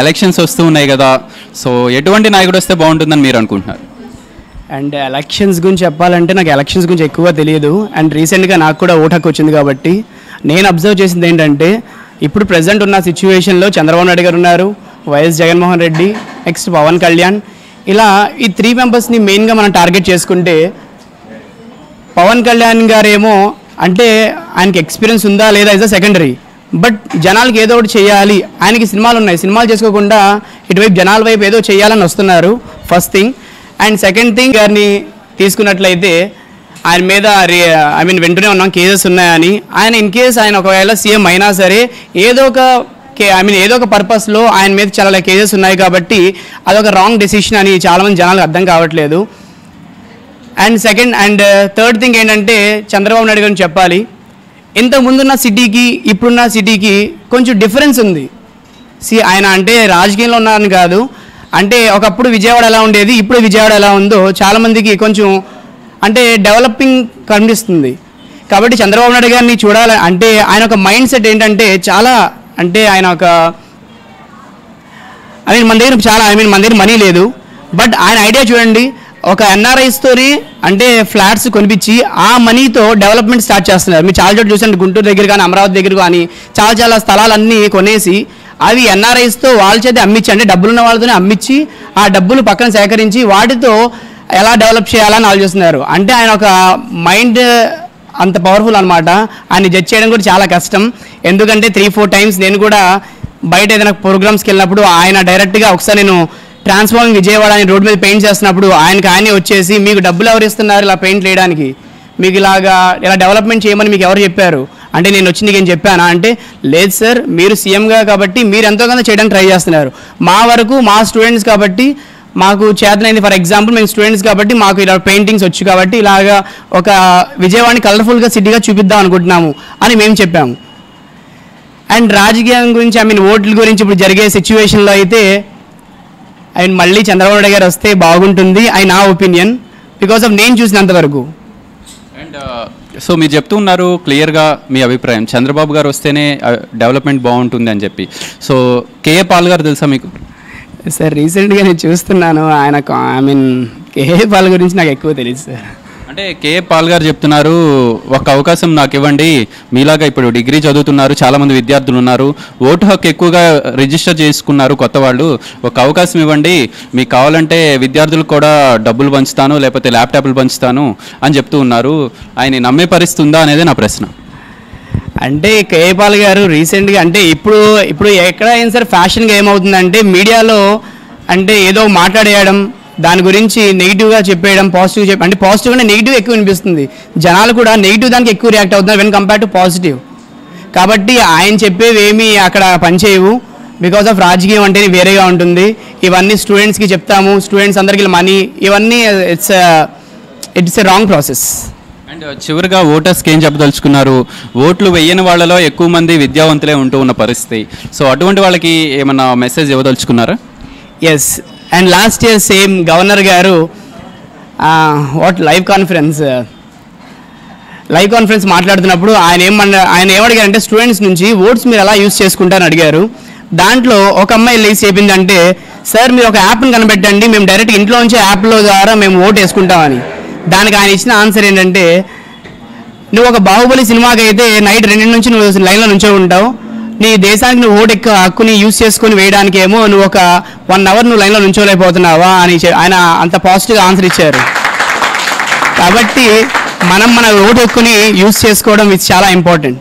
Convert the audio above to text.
Elections వస్తూ ఉన్నాయి కదా సో ఎటువంటి నాయకుడు వస్తే బాగుంటుందని మీరు అనుకుంటున్నారు? అండ్ ఎలక్షన్స్ గురించి చెప్పాలంటే నాకు ఎలక్షన్స్ గురించి ఎక్కువ తెలియదు. అండ్ రీసెంట్గా నాకు కూడా ఓటు హక్కు వచ్చింది కాబట్టి నేను అబ్జర్వ్ చేసింది ఏంటంటే ఇప్పుడు ప్రజెంట్ ఉన్న సిచ్యువేషన్లో చంద్రబాబు నాయుడు గారు ఉన్నారు వైఎస్ జగన్మోహన్ రెడ్డి నెక్స్ట్ పవన్ కళ్యాణ్. ఇలా ఈ త్రీ మెంబర్స్ని మెయిన్గా మనం టార్గెట్ చేసుకుంటే పవన్ కళ్యాణ్ గారేమో అంటే ఆయనకి ఎక్స్పీరియన్స్ ఉందా లేదా ఇస్ అ సెకండరీ బట్ జనాలకి ఏదో ఒకటి చేయాలి. ఆయనకి సినిమాలు ఉన్నాయి. సినిమాలు చేసుకోకుండా ఇటువైపు జనాల వైపు ఏదో చేయాలని వస్తున్నారు. First thing and second thing గారిని తీసుకున్నట్లయితే ఆయన మీద ఐ మీన్ వెంటనే ఉన్నాం. కేసెస్ ఉన్నాయని. ఆయన ఇన్ కేస్ ఆయన ఒకవేళ సీఎం అయినా సరే ఏదో ఒక ఐ మీన్ ఏదో ఒక పర్పస్లో ఆయన మీద చాలా కేసెస్ ఉన్నాయి కాబట్టి అదొక రాంగ్ డెసిషన్ అని చాలామంది జనాలకు అర్థం కావట్లేదు. And second and third thing ఏంటంటే చంద్రబాబు నాయుడు గారిని చెప్పాలి. ఇంతకుముందున్న సిటీకి ఇప్పుడున్న సిటీకి కొంచెం డిఫరెన్స్ ఉంది. సి ఆయన అంటే రాజకీయంలో ఉన్నారని కాదు. అంటే ఒకప్పుడు విజయవాడ ఎలా ఉండేది ఇప్పుడు విజయవాడ ఎలా ఉందో చాలామందికి కొంచెం అంటే డెవలపింగ్ కనిపిస్తుంది. కాబట్టి చంద్రబాబు నాయుడు గారిని చూడాలి అంటే ఆయన ఒక మైండ్ సెట్ ఏంటంటే చాలా అంటే ఆయన ఒక ఐ మీన్ మన దగ్గర చాలా ఐ మీన్ మన దగ్గర మనీ లేదు. బట్ ఆయన ఐడియా చూడండి ఒక ఎన్ఆర్ఐస్తోని అంటే ఫ్లాట్స్ కొనిపించి ఆ మనీతో డెవలప్మెంట్ స్టార్ట్ చేస్తున్నారు. మీరు చాలా చోట్ల చూసండి గుంటూరు దగ్గర కానీ అమరావతి దగ్గర కానీ చాలా చాలా స్థలాలన్నీ కొనేసి అవి ఎన్ఆర్ఐస్తో వాళ్ళ చేత అమ్మించి అంటే డబ్బులున్న వాళ్ళతోనే అమ్మించి ఆ డబ్బులు పక్కన సేకరించి వాటితో ఎలా డెవలప్ చేయాలని ఆలోచిస్తున్నారు అంటే ఆయన ఒక మైండ్ అంత పవర్ఫుల్ అనమాట ఆయన జడ్జ్ చేయడం కూడా చాలా కష్టం. ఎందుకంటే త్రీ ఫోర్ టైమ్స్ నేను కూడా బయట ఏదైనా ప్రోగ్రామ్స్కి వెళ్ళినప్పుడు ఆయన డైరెక్ట్గా ఒకసారి నేను ట్రాన్స్ఫార్మింగ్ విజయవాడ అని రోడ్ మీద పెయింట్ చేస్తున్నప్పుడు ఆయనకి ఆయనే వచ్చేసి మీకు డబ్బులు ఎవరు ఇస్తున్నారు ఇలా పెయింట్ వేయడానికి మీకు ఇలాగా ఇలా డెవలప్మెంట్ చేయమని మీకు ఎవరు చెప్పారు? అంటే నేను వచ్చి నీకేం చెప్పానా? అంటే లేదు సార్ మీరు సీఎంగా కాబట్టి మీరు ఎంతో కొంత చేయడానికి ట్రై చేస్తున్నారు. మా వరకు మా స్టూడెంట్స్ కాబట్టి మాకు చేతనైంది. ఫర్ ఎగ్జాంపుల్ మేము స్టూడెంట్స్ కాబట్టి మాకు ఇలా పెయింటింగ్స్ వచ్చు కాబట్టి ఇలాగా ఒక విజయవాడని కలర్ఫుల్గా సిటీగా చూపిద్దాం అనుకుంటున్నాము అని మేము చెప్పాము. అండ్ రాజకీయం గురించి ఐ మీన్ ఓట్ల గురించి ఇప్పుడు జరిగే సిచ్యువేషన్లో అయితే అండ్ మళ్ళీ చంద్రబాబు నాయుడు గారు వస్తే బాగుంటుంది అని నా ఒపీనియన్ బికాస్ ఆఫ్ నేను చూసినంత వరకు. అండ్ సో మీరు చెప్తూ ఉన్నారు క్లియర్గా మీ అభిప్రాయం. చంద్రబాబు గారు వస్తేనే డెవలప్మెంట్ బాగుంటుంది అని చెప్పి. సో కేఏ పాల్ గారు తెలుసా మీకు? సార్ రీసెంట్గా నేను చూస్తున్నాను ఆయన ఐ మీన్ కేఏ పాల్ గురించి నాకు ఎక్కువ తెలియదు సార్ అంటే కే పాల్ గారు చెప్తున్నారు ఒక అవకాశం నాకు ఇవ్వండి మీలాగా ఇప్పుడు డిగ్రీ చదువుతున్నారు చాలామంది విద్యార్థులు ఉన్నారు ఓటు హక్కు ఎక్కువగా రిజిస్టర్ చేసుకున్నారు కొత్త వాళ్ళు ఒక అవకాశం ఇవ్వండి మీకు కావాలంటే విద్యార్థులకు కూడా డబ్బులు పంచుతాను లేకపోతే ల్యాప్టాప్లు పంచుతాను అని చెప్తూ ఉన్నారు. ఆయన నమ్మే పరిస్థితి ఉందా అనేది నా ప్రశ్న. అంటే కేపాల్ గారు రీసెంట్గా అంటే ఇప్పుడు ఇప్పుడు ఎక్కడైనా సరే ఫ్యాషన్గా ఏమవుతుందంటే మీడియాలో అంటే ఏదో మాట్లాడేయడం దాని గురించి నెగిటివ్గా చెప్పేయడం పాజిటివ్ చెప్పి అంటే పాజిటివ్గానే నెగిటివ్ ఎక్కువ వినిపిస్తుంది. జనాలు కూడా నెగిటివ్ దానికి ఎక్కువ రియాక్ట్ అవుతున్నారు వెన్ కంపేర్ టు పాజిటివ్ కాబట్టి ఆయన చెప్పేవి ఏమీ అక్కడ పనిచేయవు. బికాస్ ఆఫ్ రాజకీయం అంటే వేరేగా ఉంటుంది. ఇవన్నీ స్టూడెంట్స్కి చెప్తాము. స్టూడెంట్స్ అందరికీ మనీ ఇవన్నీ it's it's a wrong process and చివరిగా ఓటర్స్కి ఏం చెప్పదలుచుకున్నారు? ఓట్లు వేయని వాళ్ళలో ఎక్కువ మంది విద్యావంతులే ఉంటూ ఉన్న పరిస్థితి. సో అటువంటి వాళ్ళకి ఏమన్నా message ఇవ్వదలుచుకున్నారా? Yes and last year same governor గారు what live conference live conference మాట్లాడుతున్నప్పుడు ఆయన ఏమన్నా ఆయన ఏమడిగారంటే స్టూడెంట్స్ నుంచి ఓట్స్ మీరు ఎలా యూస్ చేసుకుంటారని అడిగారు. దాంట్లో ఒక అమ్మాయి లేచి చెప్పిందంటే సార్ మీరు ఒక యాప్ని కనిపెట్టండి మేము డైరెక్ట్ ఇంట్లో నుంచి యాప్లో ద్వారా మేము ఓట్ వేసుకుంటామని. దానికి ఆయన ఇచ్చిన ఆన్సర్ ఏంటంటే నువ్వు ఒక బాహుబలి సినిమాకి అయితే నైట్ రెండింటి నుంచి నువ్వు లైన్లో నుంచో ఉంటావు. నీ దేశానికి నువ్వు ఓడెక్క హక్కుని యూజ్ చేసుకుని వేయడానికి ఏమో నువ్వు ఒక వన్ అవర్ నువ్వు లైన్లో నుంచోలేకపోతున్నావా అని ఆయన అంత పాజిటివ్గా ఆన్సర్ ఇచ్చారు. కాబట్టి మనం మన ఓటు హక్కుని యూజ్ చేసుకోవడం ఇది చాలా ఇంపార్టెంట్